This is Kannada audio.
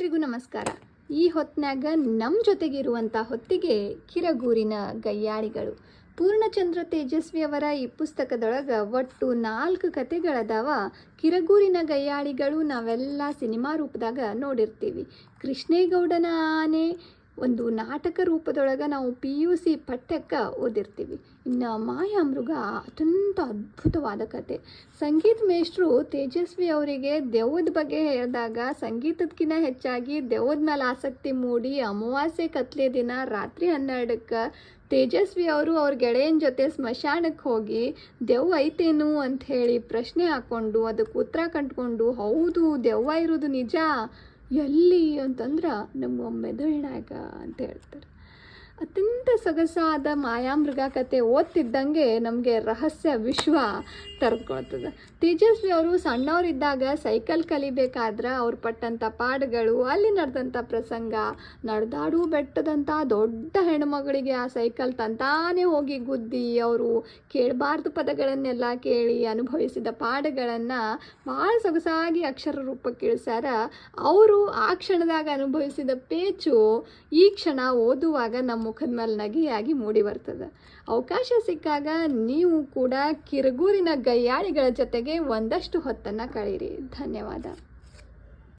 ಎಲ್ರಿಗೂ ನಮಸ್ಕಾರ. ಈ ಹೊತ್ನ್ಯಾಗ ನಮ್ಮ ಜೊತೆಗಿರುವಂಥ ಹೊತ್ತಿಗೆ ಕಿರಗೂರಿನ ಗಯ್ಯಾಳಿಗಳು. ಪೂರ್ಣಚಂದ್ರ ತೇಜಸ್ವಿ ಅವರ ಈ ಪುಸ್ತಕದೊಳಗೆ ಒಟ್ಟು ನಾಲ್ಕು ಕತೆಗಳದಾವ ಕಿರಗೂರಿನ ಗಯ್ಯಾಳಿಗಳು ನಾವೆಲ್ಲ ಸಿನಿಮಾ ರೂಪದಾಗ ನೋಡಿರ್ತೀವಿ. ಕೃಷ್ಣೇಗೌಡನ ಆನೆ ಒಂದು ನಾಟಕ ರೂಪದೊಳಗೆ ನಾವು ಪಿ ಯು ಸಿ ಪಠ್ಯಕ್ಕೆ ಓದಿರ್ತೀವಿ. ಇನ್ನು ಮಾಯಾ ಮೃಗ ಅತ್ಯಂತ ಅದ್ಭುತವಾದ ಕತೆ. ಸಂಗೀತ ಮೇಷ್ಟ್ರು ತೇಜಸ್ವಿ ಅವರಿಗೆ ದೆವ್ವದ ಬಗ್ಗೆ ಹೇಳಿದಾಗ ಸಂಗೀತದಕ್ಕಿಂತ ಹೆಚ್ಚಾಗಿ ದೆವ್ವದ ಮೇಲೆ ಆಸಕ್ತಿ ಮೂಡಿ ಅಮಾವಾಸ್ಯೆ ಕತ್ಲೆ ದಿನ ರಾತ್ರಿ ಹನ್ನೆರಡಕ್ಕೆ ತೇಜಸ್ವಿ ಅವರು ಅವ್ರ ಗೆಳೆಯನ ಜೊತೆ ಸ್ಮಶಾನಕ್ಕೆ ಹೋಗಿ ದೆವ್ವ ಐತೇನು ಅಂತ ಹೇಳಿ ಪ್ರಶ್ನೆ ಹಾಕ್ಕೊಂಡು ಅದಕ್ಕೆ ಉತ್ತರ ಕಂಡುಕೊಂಡು, ಹೌದು ದೆವ್ವ ಇರೋದು ನಿಜ ಎಲ್ಲಿ ಅಂತಂದ್ರೆ ನಮ್ಮ ಮೆದುಳಿನಾಗ ಅಂತ ಹೇಳ್ತಾರೆ. ಅತ್ಯಂತ ಸೊಗಸಾದ ಮಾಯಾಮೃಗ ಕತೆ ಓದ್ತಿದ್ದಂಗೆ ನಮಗೆ ರಹಸ್ಯ ವಿಶ್ವ ತರ್ಕೊಳ್ತದೆ. ತೇಜಸ್ವಿ ಅವರು ಸಣ್ಣವರಿದ್ದಾಗ ಸೈಕಲ್ ಕಲಿಬೇಕಾದ್ರೆ ಅವ್ರು ಪಟ್ಟಂಥ ಪಾಡುಗಳು, ಅಲ್ಲಿ ನಡೆದಂಥ ಪ್ರಸಂಗ, ನಡೆದಾಡು ಬೆಟ್ಟದಂಥ ದೊಡ್ಡ ಹೆಣ್ಮಗಳಿಗೆ ಆ ಸೈಕಲ್ ತಂತಾನೇ ಹೋಗಿ ಗುದ್ದಿ ಅವರು ಕೇಳಬಾರ್ದು ಪದಗಳನ್ನೆಲ್ಲ ಕೇಳಿ ಅನುಭವಿಸಿದ ಪಾಡುಗಳನ್ನು ಭಾಳ ಸೊಗಸಾಗಿ ಅಕ್ಷರ ರೂಪಕ್ಕೆ ಇಳಿಸ್ಯಾರ ಅವರು ಆ ಕ್ಷಣದಾಗ ಅನುಭವಿಸಿದ ಪೇಚು ಈ ಕ್ಷಣ ಓದುವಾಗ ನಮ್ಮ ಮುಖದ ಮೇಲೆ ನಗೆಯಾಗಿ ಮೂಡಿ ಬರ್ತದೆ. ಅವಕಾಶ ಸಿಕ್ಕಾಗ ನೀವು ಕೂಡ ಕಿರುಗೂರಿನ ಗಯ್ಯಾಳಿಗಳ ಜೊತೆಗೆ ಒಂದಷ್ಟು ಹೊತ್ತನ್ನು ಕಳೀರಿ. ಧನ್ಯವಾದ.